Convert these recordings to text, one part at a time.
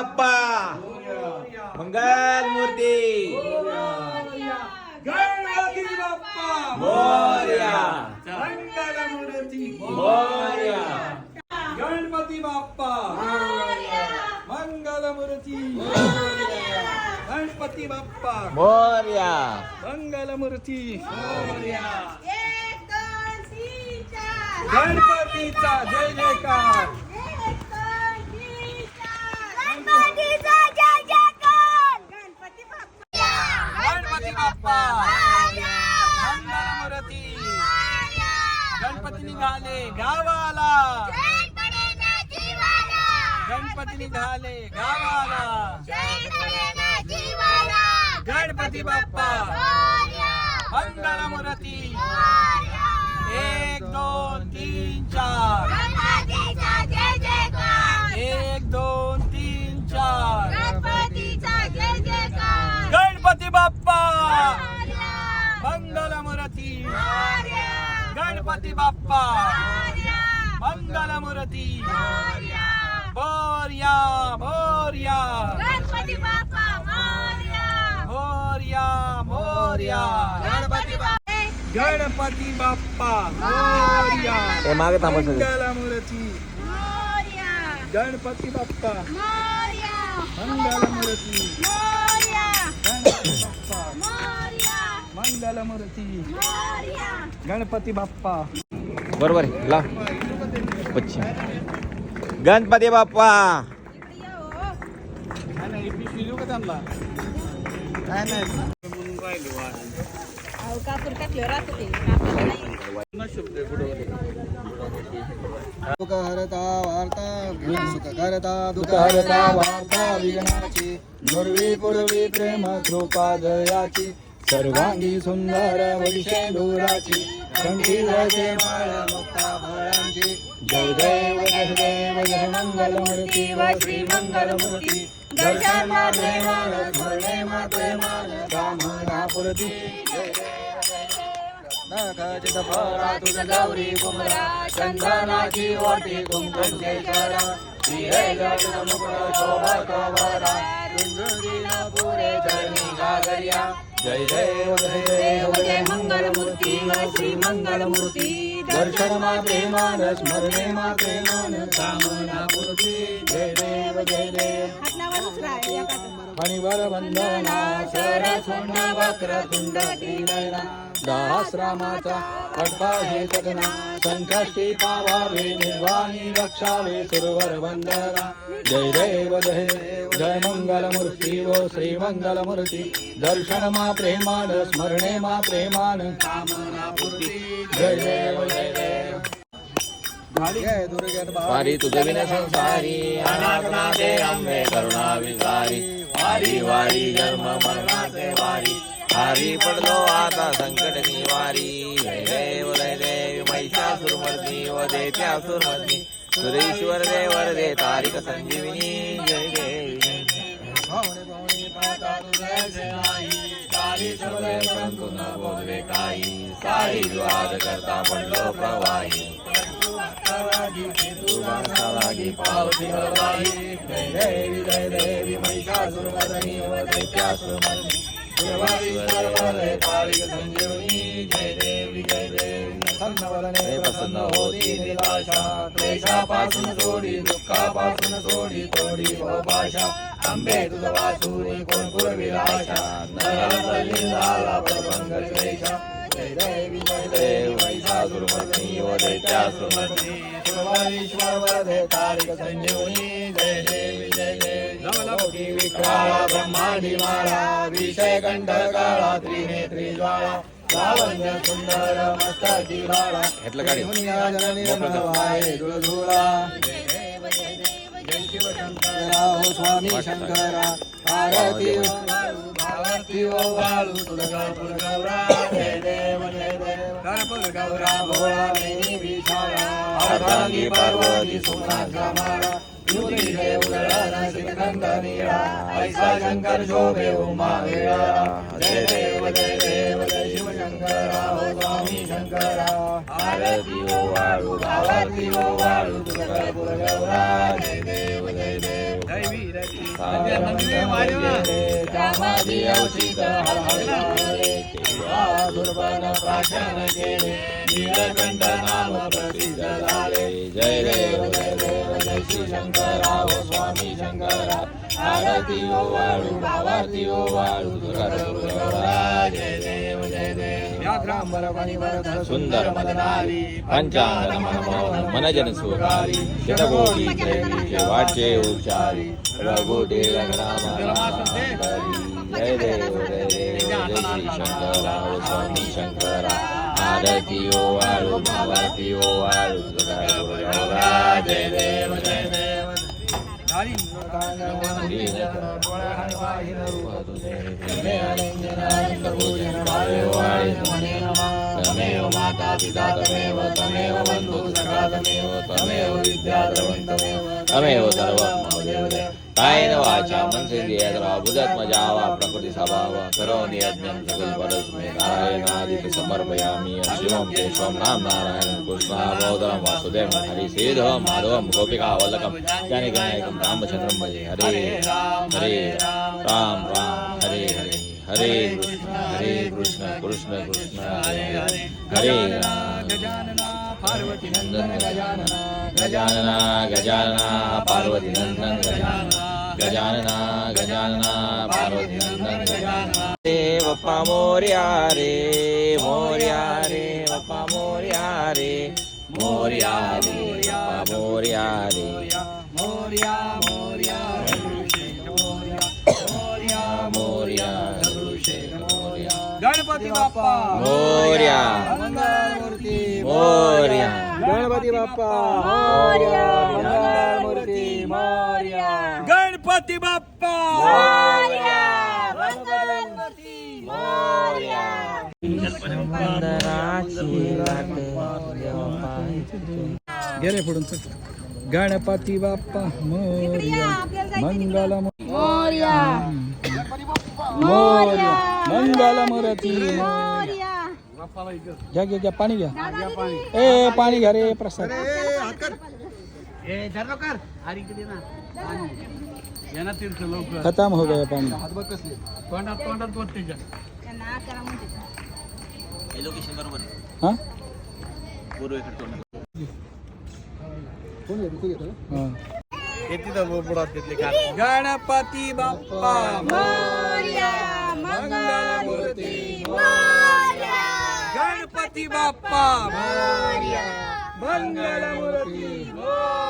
बाप्पा. मंगल मूर्ती. गणपती बाप्पा. मोरया. मंगलमूर्ती मोरया. गणपती बाप्पा. मंगलमूर्ती गणपती बाप्पा. मोरया. मंगलमूर्ती एक दोन तीन चार. गणपतीचा जय जयकार एक दोन तीन चार गणपतीचा जय जयकार गणपती बाप्पा गणपती निघाले गावाला. गणपती निघाले गावाला. गणपती बाप्पा. मंगला एक दोन तीन चार गणपतीचा जय जयकार एक दोन तीन चार गणपतीचा जय जयकार गणपती बाप्पा. मंगलमूर्ती. गणपती बाप्पा मोरया. मंगलमूर्ती मोरया. बोर्या बोर्या गणपती बाप्पा मोरया. मोर्या मोर्या गणपती बाप्पा गणपती बाप्पा मोर्या मागे थांबा सगळे. मंगलमूर्ती मोरया. गणपती बाप्पा मोरया. मंगलमूर्ती बाप्पा मोरया. मंगलमूर्ती मोरया. गणपती बाप्पा. बरोबर आहे ला. पश्चिम गणपती बाप्पा! इकडे ये हो. काय नाही कापूर राहतं ते. सुख हरता वार्ता सुख करता दुःख हरता वार्ता विघ्नाची नुर्वी पूर्वी प्रेम कृपा जयाची सर्वांगी सुंदर वैशे दुराची कंठी जय माळ मुक्ता फळांची. जय देव जय देव जय मंगल मूर्ती व श्री मंगल मूर्ती. दर्शन मा प्रेमान स्मरणे मा प्रेमान कामना पुरती जय नखचित फळा तुझ गौरी कुमरा चंदनाची ओटी कुंकुम करा श्रीहे जगन मुकुट शोभत वरा रुंजुरीन पुरे चरणी गागर्या जय देव जय देव जय मंगल मूर्ती श्री मंगल मूर्ती दर्शन मा प्रेमान स्मरणे मा प्रेमान कामना पूर्ती जय देव जय देव फणिवर वंदना सर सोंड वक्र तुंड त्रिनयना सहस्रामाचा कडपा हे सगना संकष्टी पावावे निर्वाणी रक्षावे सुरवर वंदना. जय देव जय जय मंगल मूर्ती व श्री मंगल मूर्ती दर्शन मा प्रेमान स्मरणे मा प्रेमान जय देव जय देव. वारी तुझे विन संसारी अनाथनाथे अंबे करुणा विसारी वारी वारी जन्म मरणाचे वारी. हारी पडलो आता संकट निवारी जय देव जय देव महिषासुरमर्दी व देत्या सुरमर्दी सुरेश्वर देवर दे तारिक संजीविनी जय देव जय देव. भावने भावने पाहता तुझे सेनाई सारी सर्वे परंतु न बोलवे काही सारी द्वार करता पडलो प्रवाही लागी पावती हरवाई जय देवी जय देवी महिषासुरमर्दिनी व दैत्यासुरमर्दिनी प्रसन्न होती निराशा क्लेशापासून सोडी दुःखापासून सोडी तोडी पाशा आंबे तुझ वासुरी कोण पुरविल आशा नरहरली झाला प्रभंग क्लेशा जय देवी जय देव महिषासुरमर्दिनी व दैत्यासुरमर्दिनी सुरवारीश्वर वरदे तारिक संजीवनी जय देवी जय देवी नवलोकी विक्राळा ब्रह्मांडी माळा विषय कंठ काळा त्रिनेत्री ज्वाळा लावण्य सुंदर मस्तकी बाळा घेतलं गाडी. मुनिया जननी रमणवाये जुळझुळा शंकरा हो स्वामी शंकरा आरती ओ वाळू, भावारती ओ वाळू तुळजापूर गौरा जय देव जय देव गणपूर गौरा भोळा मेनी विशाळा अर्धांगी पार्वती सोनाचा माळा युती देव गळाना निळा ऐसा शंकर शोभे उमा वेळा जय देव जय देव जय शिव हो स्वामी शंकरा आरती ओ वाळू भावारती ओ वाळू गौरा जय देव जय देव जय वीर सारे त्यामध्ये अवचित दुर्बल प्राशन केले नीलकंठ नाम प्रसिद्ध झाले जय देव जय देव आरती ओ वाळू भावारती ओ वाळू दुर्गा दुर्गा जय देव जय देव सुंदर मदनारी पंचांग मनमोहन मनजन सुखारी शतकोटी प्रेमीचे वाचे उच्चारी रघुटे रघुराम जय देव जय देव जय श्री शंकरा ओ स्वामी शंकरा आरती ओ वाळू भावारती ओ वाळू दुर्गा दुर्गा जय देव जय देव तमेव माता पिता तमेव तमेव बंधु सखा तमेव। तमेव विद्या द्रवंतमेव तमेव सर्वं कायेन वाचा मनसेन्द्रियद्वा वा प्रकृति स्वभाव करोमि यज्ञं सकल परस्मै समर्पयामि शिवं केशवं नाम नारायणं कृष्णाबोधरं वासुदेवं हरिसेधवं माधवं गोपिका वल्लकं रामचन्द्रं भजे हरे हरे राम राम हरे हरे हरे कृष्ण हरे कृष्ण कृष्ण कृष्ण हरे हरे हरे राम पार्वती नंदन गजानना गजानना गजानना पार्वती नंदन गजानना गजानना गजानना पार्वती नंदन गजानना रे बाप्पा मोर्या रे मोर्या रे बाप्पा मोर्या रे. मोर्या रे बाप्पा मोर्या रे. मोर्या मोर्या मोर्या मोर्या मोर्या. गणपती बाप्पा. मोर्या. मंगळमूर्ती मोर्या. गणपती बाप्पा. मोरया. मंगळमूर्ती मोर्या. गणपती बाप्पा! गेले पुढून गणपती बाप्पा मोर्या मंगल मोर्या! मोर्या मंगल मूर्ती. मोर्या! घ्या घ्या घ्या पाणी घ्या. ए पाणी घ्या रे प्रसाद. ए धरलो कर. हरी किती ना. यांना तीर्थ लवकर खतम हो गया पाणी तोंडात तोंडात लोकेशन बरोबर आहे. हा? तोंड हा. बुडात घेतले का गणपती बाप्पा. मोर्या मंगलमूर्ती मोर्या. गणपती बाप्पा. मंगलमूर्ती मोर्या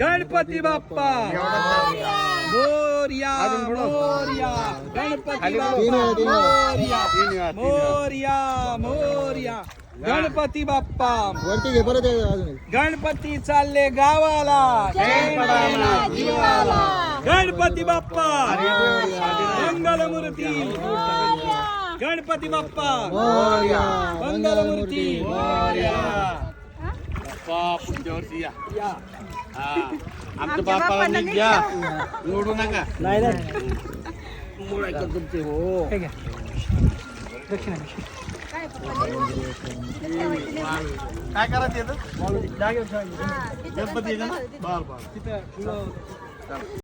गणपती बाप्पा. मोर्या मोर्या गणपती बाप्पा मोर्या. मोर्या मोर्या. गणपती बाप्पा. वरती घे परत गणपती चालले गावाला. गणपती बाप्पा. मंगलमूर्ती. मोर्या. गणपती बाप्पा. मोर्या. मंगलमूर्ती. बाप्पा पुढच्या वर्षी या. आमच्या बापाला बापाला नीट घ्या निवडू नका. नाही नाही. मुळे तुमचे? हो. हे घ्या. दक्षिणा काय करायचं गणपती ना? बर बर तिथं फुलं